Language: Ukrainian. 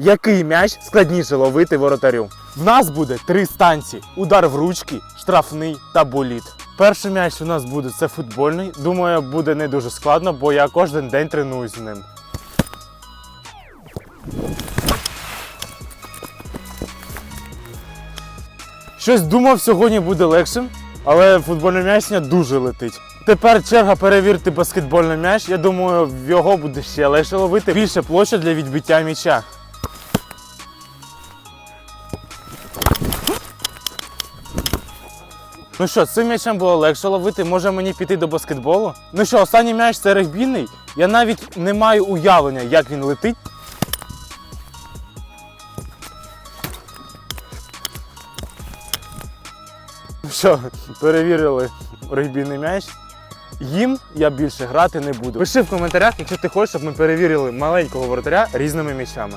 Який м'яч складніше ловити воротарю? В нас буде три станції: удар в ручки, штрафний та боліт. Перший м'яч у нас буде це футбольний. Думаю, буде не дуже складно, бо я кожен день тренуюсь з ним. Щось думав, сьогодні буде легшим, але футбольний м'яч дуже летить. Тепер черга перевірити баскетбольний м'яч. Я думаю, його буде ще легше ловити. Більше площа для відбиття м'яча. Ну що, цим м'ячем було легше ловити, може мені піти до баскетболу? Ну що, останній м'яч це регбійний. Я навіть не маю уявлення, як він летить. Ну що, перевірили регбійний м'яч. Їм я більше грати не буду. Пиши в коментарях, якщо ти хочеш, щоб ми перевірили маленького воротаря різними м'ячами.